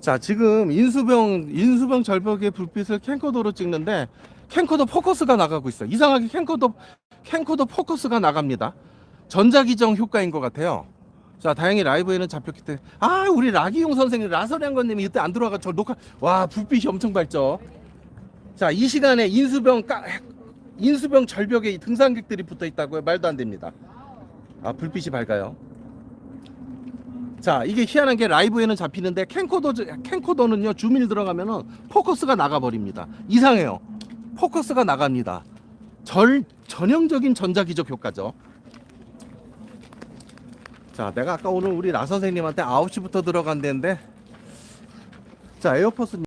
자 지금 인수병 인수병 절벽의 불빛을 캠코더로 찍는데 캠코더 포커스가 나가고 있어. 요 이상하게 캠코더 캠코더 포커스가 나갑니다. 전자기정 효과인 것 같아요. 자 다행히 라이브에는 잡혔기 때문에 아 우리 라기용 선생님 라서량건님이 이때 안 들어와가 저 녹화 와 불빛이 엄청 밝죠. 자 이 시간에 인수병 까 인수병 절벽에 이 등산객들이 붙어 있다고요. 말도 안 됩니다. 아 불빛이 밝아요. 자 이게 희한한 게 라이브에는 잡히는데 캠코더 캠코더는요 줌인 들어가면은 포커스가 나가 버립니다 이상해요 포커스가 나갑니다 절 전형적인 전자 기적 효과죠 자 내가 아까 오늘 우리 라 선생님한테 9시부터 들어간다는데 자 에어포스